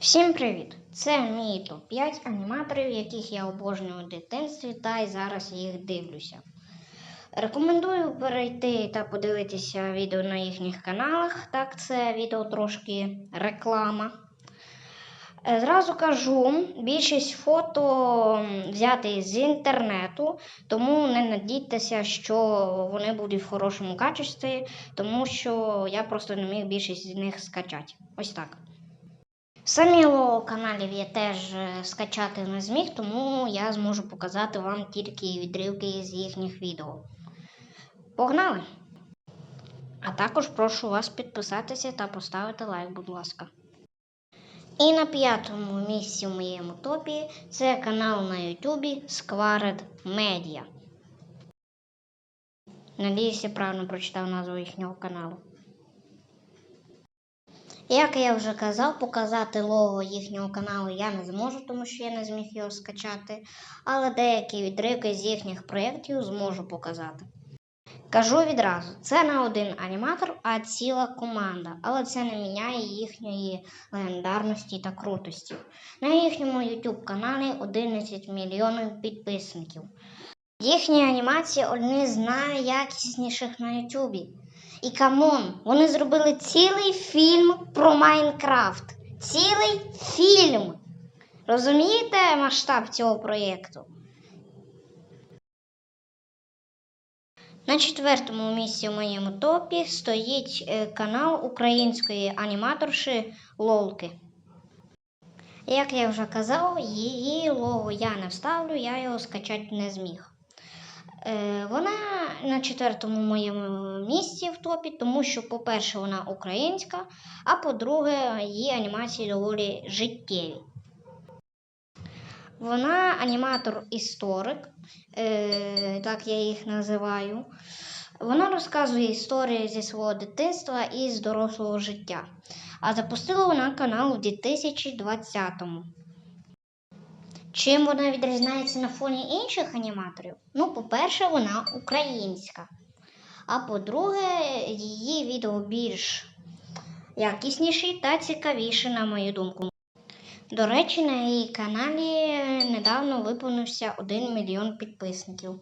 Всім привіт! Це мій топ-5 аніматорів, яких я обожнюю в дитинстві та й зараз їх дивлюся. Рекомендую перейти та подивитися відео на їхніх каналах. Так, це відео трошки реклама. Е, Зразу кажу, більшість фото взяти з інтернету, тому не надійтеся, що вони будуть в хорошому качестві, тому що я просто не міг більшість з них скачати. Ось так. Самі лого каналів я теж е, скачати не зміг, тому я зможу показати вам тільки відривки з їхніх відео. Погнали! А також прошу вас підписатися та поставити лайк, будь ласка. І на п'ятому місці в моєму топі це канал на Ютубі Squared Media. Надіюсь, я правильно прочитав назву їхнього каналу. Як я вже казав, показати лого їхнього каналу я не зможу, тому що я не зміг його скачати, але деякі відривки з їхніх проєктів зможу показати. Кажу відразу, це не один аніматор, а ціла команда, але це не міняє їхньої легендарності та крутості. На їхньому YouTube каналі 11 мільйонів підписників. Їхні анімації одні з найякісніших на Ютубі. І камон, вони зробили цілий фільм про Майнкрафт. Цілий фільм. Розумієте масштаб цього проєкту? На четвертому місці в моєму топі стоїть е, канал української аніматорші Лолки. Як я вже казав, її лого я не вставлю, я його скачати не зміг. Е, Вона на четвертому моєму місці в топі, тому що, по-перше, вона українська, а по-друге, її анімації доволі життєві. Вона аніматор-історик, е, так я їх називаю. Вона розказує історії зі свого дитинства і з дорослого життя. А запустила вона канал у 2020-му. Чим вона відрізняється на фоні інших аніматорів? Ну, по-перше, вона українська. А по-друге, її відео більш якісніші та цікавіші, на мою думку. До речі, на її каналі недавно виповнився 1 мільйон підписників.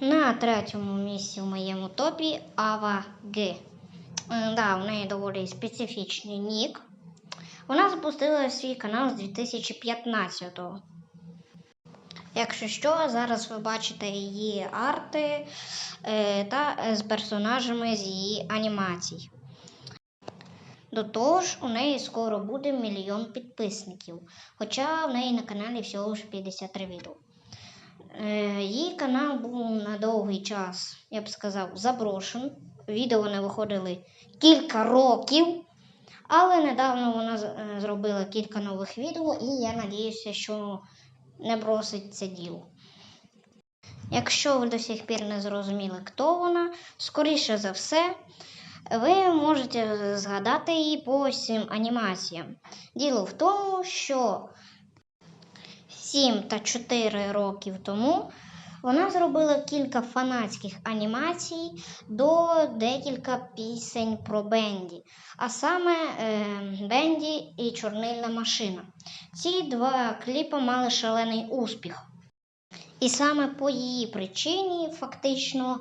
На третьому місці в моєму топі Ава Г. Да, у неї доволі специфічний нік. Вона запустила свій канал з 2015-го. Якщо що, зараз ви бачите її арти е, та е, з персонажами з її анімацій. До того ж, у неї скоро буде мільйон підписників, хоча в неї на каналі всього ж 53 відео. Е, її канал був на довгий час, я б сказав, заброшений. Відео не виходили кілька років. Але недавно вона е, зробила кілька нових відео, і я надіюся, що не бросить це діло. Якщо ви до сих пір не зрозуміли, хто вона, скоріше за все, ви можете згадати її по цим анімаціям. Діло в тому, що 7 та 4 років тому вона зробила кілька фанатських анімацій до декілька пісень про Бенді, а саме е, Бенді і Чорнильна машина. Ці два кліпи мали шалений успіх. І саме по її причині, фактично,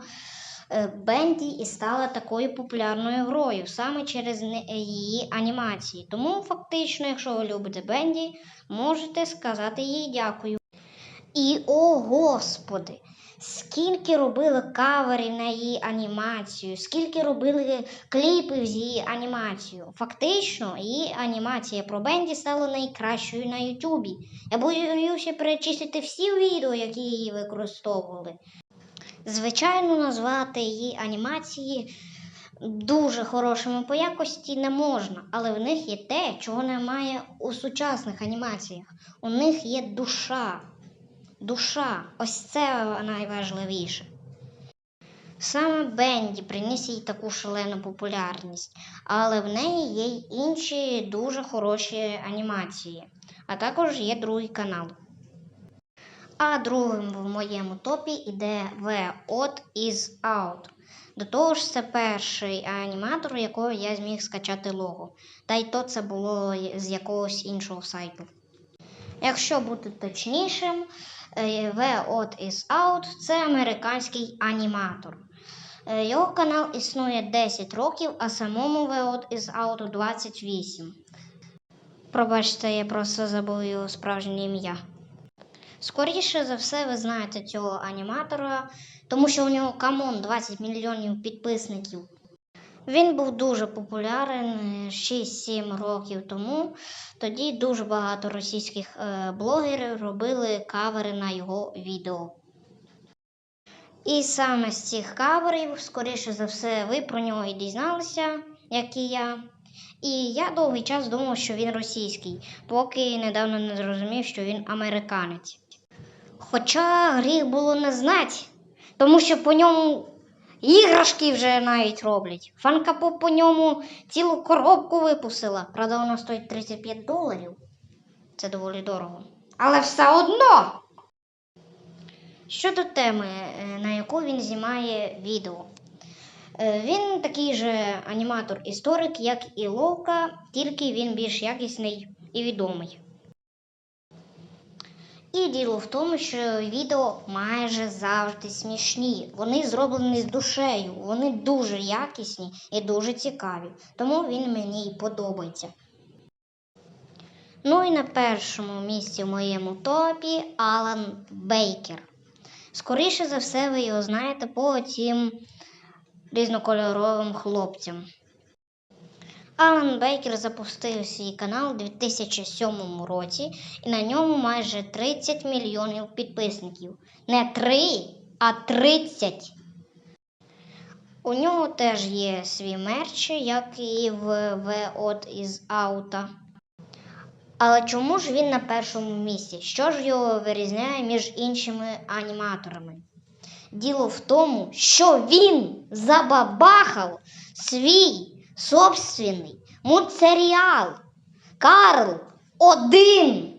е, Бенді і стала такою популярною грою саме через її анімації. Тому, фактично, якщо ви любите Бенді, можете сказати їй дякую. І о господи! Скільки робили каверів на її анімацію, скільки робили кліпів з її анімацією. Фактично, її анімація про Бенді стала найкращою на Ютубі. Я боюся перечислити всі відео, які її використовували. Звичайно, назвати її анімації дуже хорошими по якості не можна, але в них є те, чого немає у сучасних анімаціях. У них є душа. Душа. Ось це найважливіше. Саме Бенді приніс їй таку шалену популярність, але в неї є й інші дуже хороші анімації, а також є другий канал. А другим в моєму топі іде The Odd is Out. До того ж, це перший аніматор, якого я зміг скачати лого. Та й то це було з якогось іншого сайту. Якщо бути точнішим, Odd is Out це американський аніматор. Е, Його канал існує 10 років, а самому Odd is Out 28. Пробачте, я просто забув його справжнє ім'я. Скоріше за все, ви знаєте цього аніматора, тому що у нього камон 20 мільйонів підписників. Він був дуже популярен е, 6-7 років тому. Тоді дуже багато російських е, блогерів робили кавери на його відео. І саме з цих каверів, скоріше за все, ви про нього і дізналися, як і я. І я довгий час думав, що він російський, поки недавно не зрозумів, що він американець. Хоча гріх було не знати, тому що по ньому іграшки вже навіть роблять. Фанка Поп по ньому цілу коробку випустила. Правда, вона стоїть 35 доларів. Це доволі дорого. Але все одно. Щодо теми, е, на яку він знімає відео. Е, Він такий же аніматор-історик, як і Ловка, тільки він більш якісний і відомий. І діло в тому, що відео майже завжди смішні. Вони зроблені з душею, вони дуже якісні і дуже цікаві. Тому він мені і подобається. Ну і на першому місці в моєму топі Алан Бейкер. Скоріше за все, ви його знаєте по цим різнокольоровим хлопцям. Алан Бейкер запустив свій канал у 2007 році і на ньому майже 30 мільйонів підписників. Не 3, а 30. У нього теж є свій мерч, як і в Odd із Аута. Але чому ж він на першому місці? Що ж його вирізняє між іншими аніматорами? Діло в тому, що він забабахав свій собственний мультсеріал Карл один.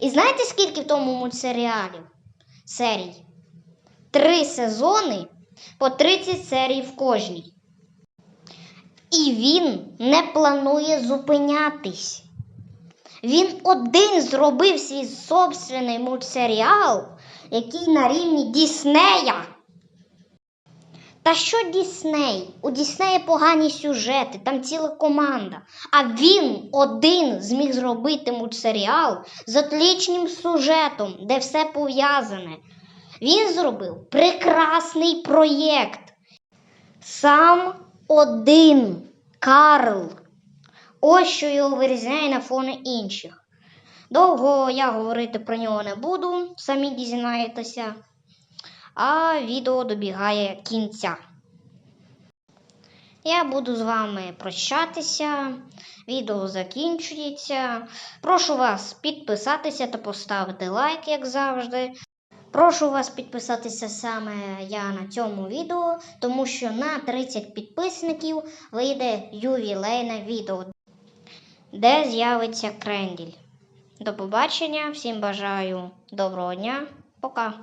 І знаєте, скільки в тому мультсеріалі? Серій? Три сезони по 30 серій в кожній. І він не планує зупинятись. Він один зробив свій собственний мультсеріал, який на рівні Діснея. Та що Дісней? У Діснея погані сюжети, там ціла команда. А він один зміг зробити мультсеріал з отлічним сюжетом, де все пов'язане. Він зробив прекрасний проєкт. Сам один Карл. Ось що його вирізняє на фоні інших. Довго я говорити про нього не буду, самі дізнаєтеся. А відео добігає кінця. Я буду з вами прощатися. Відео закінчується. Прошу вас підписатися та поставити лайк, як завжди. Прошу вас підписатися саме я на цьому відео, тому що на 30 підписників вийде ювілейне відео, де з'явиться кренділь. До побачення, всім бажаю доброго дня, пока!